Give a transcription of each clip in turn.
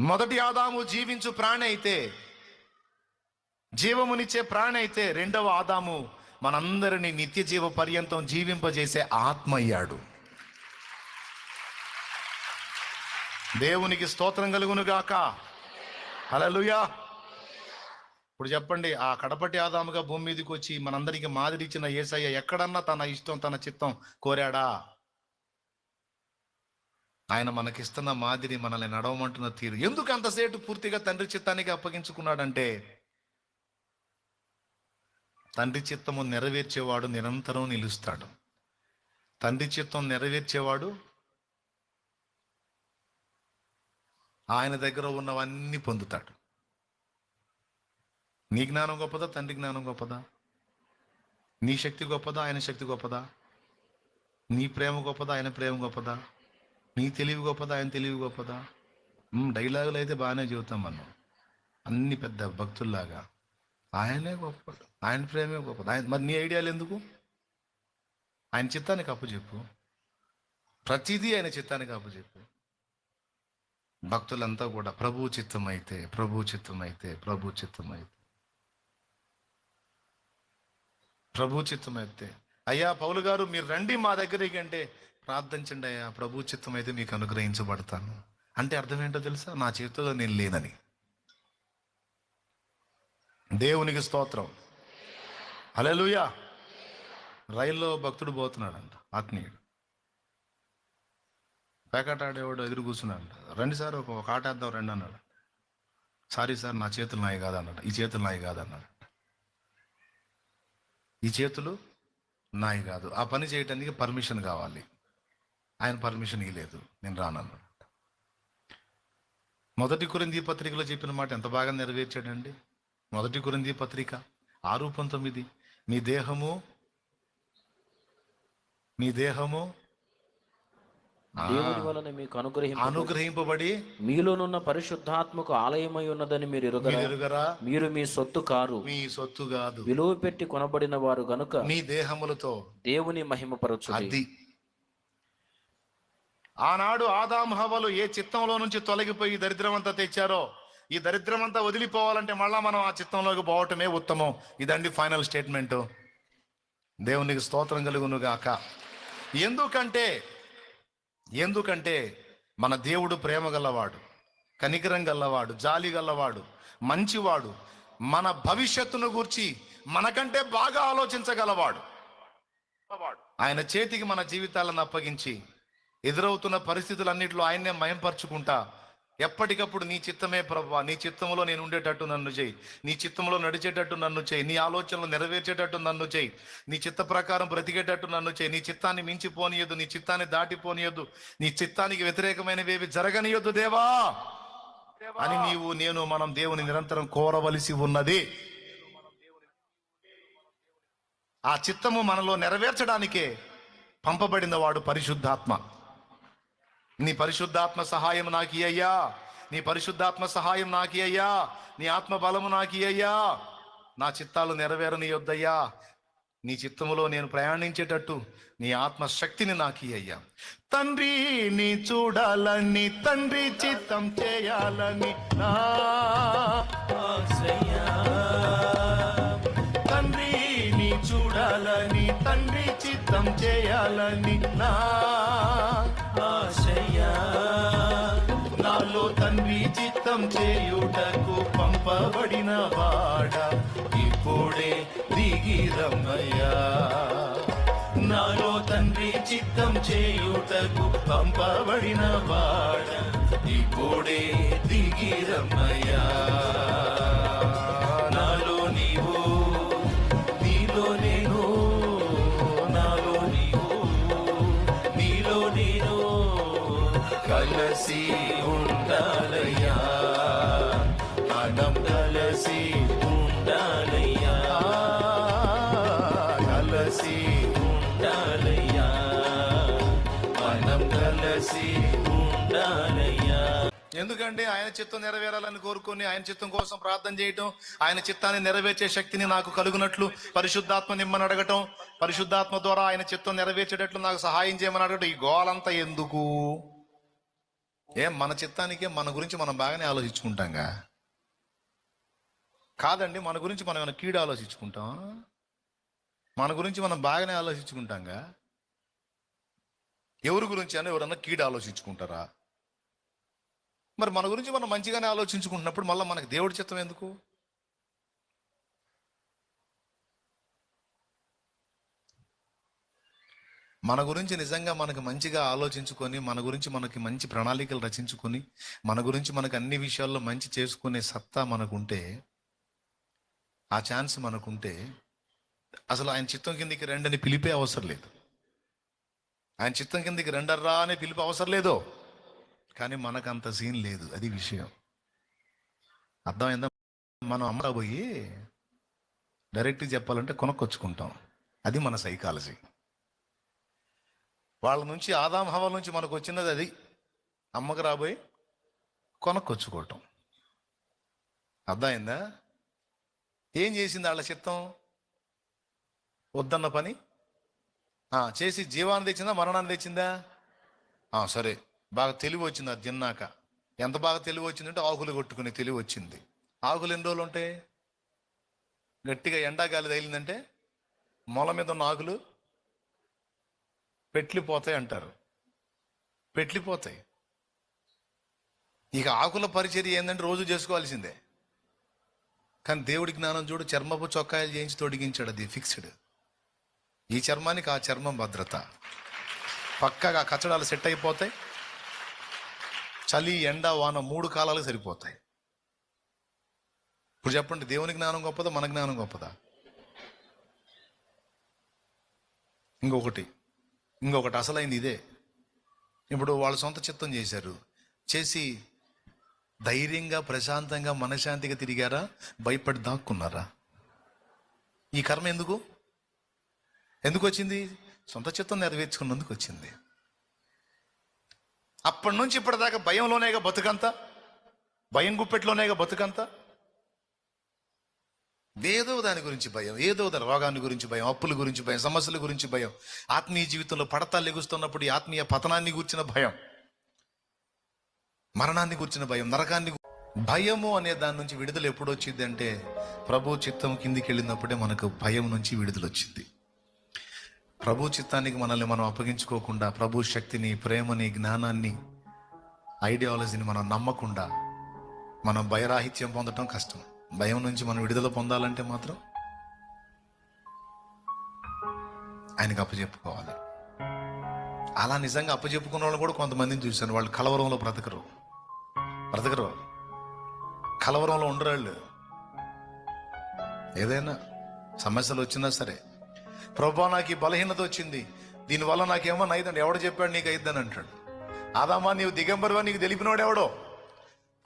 మొదటి ఆదాము జీవించు ప్రాణి అయితే జీవమునిచ్చే ప్రాణి అయితే రెండవ ఆదాము మనందరినీ నిత్య జీవ పర్యంతం జీవింపజేసే ఆత్మ అయ్యాడు. దేవునికి స్తోత్రం కలుగును గాక హల్లెలూయా. ఇప్పుడు చెప్పండి ఆ కడపటి ఆదాముగా భూమి మీదకి వచ్చి మనందరికీ మాదిరిచ్చిన ఏసయ్య ఎక్కడన్నా తన ఇష్టం తన చిత్తం కోరాడా? ఆయన మనకిస్తున్న మాదిరి మనల్ని నడవమంటున్న తీరు. ఎందుకు అంతసేటు పూర్తిగా తండ్రి చిత్తానికి అప్పగించుకున్నాడంటే తండ్రి చిత్తము నెరవేర్చేవాడు నిరంతరం నిలుస్తాడు. తండ్రి చిత్తం నెరవేర్చేవాడు ఆయన దగ్గర ఉన్నవన్నీ పొందుతాడు. నీ జ్ఞానం గొప్పదా? తండ్రి జ్ఞానం గొప్పదా? నీ శక్తి గొప్పదా? ఆయన శక్తి గొప్పదా? నీ ప్రేమ గొప్పదా? ఆయన ప్రేమ గొప్పదా? నీ తెలివి గొప్పదా ఆయన తెలివి గొప్పదా? డైలాగులు అయితే బాగానే చెబుతాం మనం. అన్ని పెద్ద భక్తుల్లాగా. ఆయనే గొప్పడు ఆయన ప్రేమే గొప్పది. ఆయన మరి నీ ఐడియాలు ఎందుకు? ఆయన చిత్తానికి అప్పు చెప్పు. ప్రతిదీ ఆయన చిత్తానికి అప్పు చెప్పు. భక్తులంతా కూడా ప్రభు చిత్తం అయితే ప్రభు చిత్తం అయితే ప్రభు చిత్తం అయితే ప్రభు చిత్తం అయితే అయ్యా పౌలు గారు మీరు రండి మా దగ్గరికి అంటే ప్రార్థించండి అయ్యా ప్రభు చిత్తం అయితే మీకు అనుగ్రహించబడతాను. అంటే అర్థం ఏంటో తెలుసా? నా చేతిలో నేను లేనని. దేవునికి స్తోత్రం. అలెలుయా రైల్లో భక్తుడు పోతున్నాడంట ఆత్మీయుడు. పేకాట ఆడేవాడు ఎదురు కూర్చున్నాడు రండి సార్ ఒక ఆట వేద్దాం రండి అన్నాడు. సారీ సార్ నా చేతులు నాయి కాదన్నాడు ఈ చేతులు నాయి కాదన్నాడు. ఈ చేతులు నాయి కాదు. ఆ పని చేయటానికి పర్మిషన్ కావాలి. ఆయన పర్మిషన్ ఇవ్వలేదు నేను రానన్నాడు. మొదటి కొరింది పత్రికలో చెప్పిన మాట ఎంత బాగా నెరవేర్చాడండి? మొదటి కొరింది పత్రిక ఆరు పంతొమ్మిది మీ దేహము మీ దేహము వలన మీకు అనుగ్రహింప అనుగ్రహింపబడి మీలోనున్న పరిశుద్ధాత్మకు ఆలయమై ఉన్నదని మీరు ఎరుగరా? మీరు ఎరుగరా? మీరు మీ సొత్తు కారు. మీ సొత్తు కాదు. విలువ పెట్టి కొనబడిన వారు గనుక మీ దేహములతో దేవుని మహిమపరచు అది ఆనాడు ఆదాం హవలు ఏ చిత్తంలో నుంచి తొలగిపోయి దరిద్రం అంతా తెచ్చారో ఈ దరిద్రం అంతా వదిలిపోవాలంటే మళ్ళా మనం ఆ చిత్తంలోకి పోవటమే ఉత్తమం. ఇదండి ఫైనల్ స్టేట్మెంట్. దేవునికి స్తోత్రం కలుగును గాక. ఎందుకంటే ఎందుకంటే మన దేవుడు ప్రేమ గల్లవాడు కనికరం గల్లవాడు జాలి గల్లవాడు మంచివాడు మన భవిష్యత్తును గూర్చి మనకంటే బాగా ఆలోచించగలవాడు. ఆయన చేతికి మన జీవితాలను అప్పగించి ఎదురవుతున్న పరిస్థితులన్నింటిలో ఆయన్నే మయంపరుచుకుంటా. ఎప్పటికప్పుడు నీ చిత్తమే ప్రభా నీ చిత్తంలో నేను ఉండేటట్టు నన్ను చేయి. నీ చిత్తంలో నడిచేటట్టు నన్ను చేయి. నీ ఆలోచనలు నెరవేర్చేటట్టు నన్ను చేయి. నీ చిత్త ప్రకారం బ్రతికేటట్టు నన్ను చేయి. నీ చిత్తాన్ని మించిపోనియద్దు నీ చిత్తాన్ని దాటిపోనియద్దు. నీ చిత్తానికి వ్యతిరేకమైనవేవి జరగనియొద్దు దేవా. అని నీవు నేను మనం దేవుని నిరంతరం కోరవలసి ఉన్నది. ఆ చిత్తము మనలో నెరవేర్చడానికే పంపబడిన వాడు పరిశుద్ధాత్మ. నీ పరిశుద్ధాత్మ సహాయం నాకు అయ్యా. నీ పరిశుద్ధాత్మ సహాయం నాకు అయ్యా. నీ ఆత్మ బలము నాకు అయ్యా. నా చిత్తాలు నెరవేరని యొద్దయ్యా నీ చిత్తములో నేను ప్రయాణించేటట్టు నీ ఆత్మ శక్తిని నాకు అయ్యా. తండ్రి నీ చూడాలని తండ్రి చిత్తం చేయాలని నా తండ్రి నీ చూడాలని తండ్రి చిత్తం చేయాలని నా నాలో తండ్రి చిత్తం చేయుటకు పంపబడిన వాడ ఇప్పుడే దిగి రమ్మయ్యా. నాలో తండ్రి చిత్తం చేయుటకు పంపబడిన వాడ ఇప్పుడే దిగి రమ్మయ్యా. నాలో నీవు నీలో నేను నాలో నీవు నీలో నేను కలిసి ఎందుకంటే ఆయన చిత్తం నెరవేరాలని కోరుకొని ఆయన చిత్తం కోసం ప్రార్థన చేయటం ఆయన చిత్తాన్ని నెరవేర్చే శక్తిని నాకు కలుగునట్లు పరిశుద్ధాత్మ నిమ్మని అడగటం పరిశుద్ధాత్మ ద్వారా ఆయన చిత్తం నెరవేర్చేటట్లు నాకు సహాయం చేయమని అడగటం ఈ గోలంతా ఎందుకు? ఏం మన చిత్తానికే మన గురించి మనం బాగానే ఆలోచించుకుంటాంగా? కాదండి మన గురించి మనం ఏమైనా కీడు ఆలోచించుకుంటాం మన గురించి మనం బాగానే ఆలోచించుకుంటాంగా? ఎవరి గురించి అని ఎవరన్నా కీడు ఆలోచించుకుంటారా? మరి మన గురించి మనం మంచిగానే ఆలోచించుకుంటున్నప్పుడు మళ్ళీ మనకు దేవుడి చిత్తం ఎందుకు? మన గురించి నిజంగా మనకు మంచిగా ఆలోచించుకొని మన గురించి మనకి మంచి ప్రణాళికలు రచించుకొని మన గురించి మనకు అన్ని విషయాల్లో మంచి చేసుకునే సత్తా మనకుంటే ఆ ఛాన్స్ మనకుంటే అసలు ఆయన చిత్తం కిందికి రెండని పిలిపే అవసరం లేదు. ఆయన చిత్తం కిందికి రెండర్రా అనే పిలిపే అవసరం లేదో. కానీ మనకు అంత సీన్ లేదు. అది విషయం. అర్థమైందా? మనం అమ్మరా పోయి డైరెక్ట్ చెప్పాలంటే కొనుక్కొచ్చుకుంటాం. అది మన సైకాలజీ. వాళ్ళ నుంచి ఆదాం హవాల నుంచి మనకు వచ్చినది అది. అమ్మకు రాబోయి కొనుక్కొచ్చుకోవటం. అర్థమైందా? ఏం చేసింది వాళ్ళ చిత్తం? వద్దన్న పని? చేసి జీవాన్ని తెచ్చిందా మరణాన్ని తెచ్చిందా? సరే. బాగా తెలివి వచ్చింది అది తిన్నాక. ఎంత బాగా తెలివి వచ్చిందంటే ఆకులు కొట్టుకునే తెలివి వచ్చింది. ఆకులు ఎన్ని రోజులు ఉంటాయి? గట్టిగా ఎండాగాలి తగిలిందంటే మొల మీద ఉన్న ఆకులు పెట్లిపోతాయి అంటారు. పెట్లిపోతాయి. ఇక ఆకుల పరిచర్య ఏంటంటే రోజు చేసుకోవాల్సిందే. కానీ దేవుడి జ్ఞానం చూడు చర్మపు చొక్కాయలు చేయించి తొడిగించాడు అది ఫిక్స్డ్. ఈ చర్మానికి ఆ చర్మం భద్రత. పక్కగా కచ్చడాలు సెట్ అయిపోతాయి. చలి ఎండ వాన మూడు కాలాలు సరిపోతాయి. ఇప్పుడు చెప్పండి దేవుని జ్ఞానం గొప్పదా మన జ్ఞానం గొప్పదా? ఇంకొకటి ఇంకొకటి అసలైంది ఇదే. ఇప్పుడు వాళ్ళ సొంత చిత్తం చేశారు. చేసి ధైర్యంగా ప్రశాంతంగా మనశాంతిగా తిరిగారా? భయపడి దాక్కున్నారా? ఈ కర్మ ఎందుకు? ఎందుకు వచ్చింది? సొంత చిత్తం నెరవేర్చుకున్నందుకు వచ్చింది. అప్పటి నుంచి ఇప్పటిదాకా భయంలోనేగా బతుకంతా? భయం గుప్పెట్లోనేగా బతుకంతా? ఏదో దాని గురించి భయం ఏదో దాని రోగాన్ని గురించి భయం అప్పుల గురించి భయం సమస్యల గురించి భయం ఆత్మీయ జీవితంలో పడతాలు ఎగుస్తున్నప్పుడు ఈ ఆత్మీయ పతనాన్ని కూర్చిన భయం మరణాన్ని కూర్చిన భయం నరకాన్ని భయము అనే దాని నుంచి విడుదల ఎప్పుడు వచ్చింది అంటే ప్రభు చిత్తం కిందికి వెళ్ళినప్పుడే మనకు భయం నుంచి విడుదల వచ్చింది ప్రభు చిత్తానికి మనల్ని మనం అప్పగించుకోకుండా ప్రభు శక్తిని ప్రేమని జ్ఞానాన్ని ఐడియాలజీని మనం నమ్మకుండా మనం భయరాహిత్యం పొందటం కష్టం. భయం నుంచి మనం విడుదల పొందాలంటే మాత్రం ఆయనకు అప్పచెప్పుకోవాలి అలా నిజంగా అప్పచెప్పుకున్న వాళ్ళు కూడా కొంతమందిని చూశాను. వాళ్ళు కలవరంలో బ్రతకరు. బ్రతకరు కలవరంలో ఉండరాళ్ళు. ఏదైనా సమస్యలు వచ్చినా సరే ప్రభా నాకు ఈ బలహీనత వచ్చింది. దీనివల్ల నాకేమో అయిందండి ఎవడు చెప్పాడు నీకు అయిద్దని అంటాడు. అదామా నీవు దిగంబరువా? నీకు తెలిపినవాడు ఎవడో?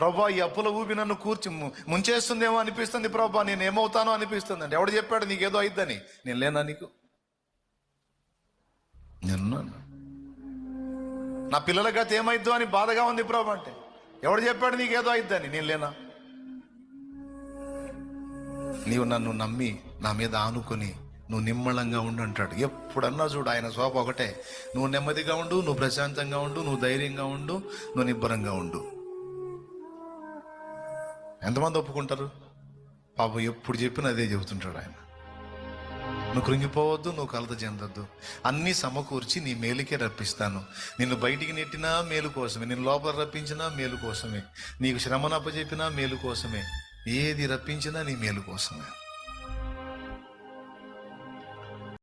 ప్రభా ఈ అప్పుల ఊపి నన్ను కూర్చి ము- ముంచేస్తుందేమో అనిపిస్తుంది ప్రభా. నేను ఏమవుతానో అనిపిస్తుంది అండి ఎవడు చెప్పాడు నీకేదో అయిద్దని? నేను లేనా నీకు? నేనున్నాను నా పిల్లల గత ఏమైద్దో అని బాధగా ఉంది ప్రభా అంటే. ఎవడు చెప్పాడు నీకేదో అయిద్దని? నేను లేనా? నీవు నన్ను నమ్మి నా మీద ఆనుకొని నువ్వు నిమ్మళంగా ఉండు అంటాడు. ఎప్పుడన్నా చూడు ఆయన శోభ ఒకటే. నువ్వు నెమ్మదిగా ఉండు నువ్వు ప్రశాంతంగా ఉండు నువ్వు ధైర్యంగా ఉండు నువ్వు నిబ్బరంగా ఉండు. ఎంతమంది ఒప్పుకుంటారు? పాపం ఎప్పుడు చెప్పినా అదే చెబుతుంటాడు ఆయన. నువ్వు కృంగిపోవద్దు నువ్వు కలత చెందొద్దు. అన్నీ సమకూర్చి నీ మేలుకే రప్పిస్తాను. నిన్ను బయటికి నెట్టినా మేలు కోసమే. నిన్ను లోపల రప్పించినా మేలు కోసమే. నీకు శ్రమను అప్పచెప్పినా మేలు కోసమే. ఏది రప్పించినా నీ మేలు కోసమే.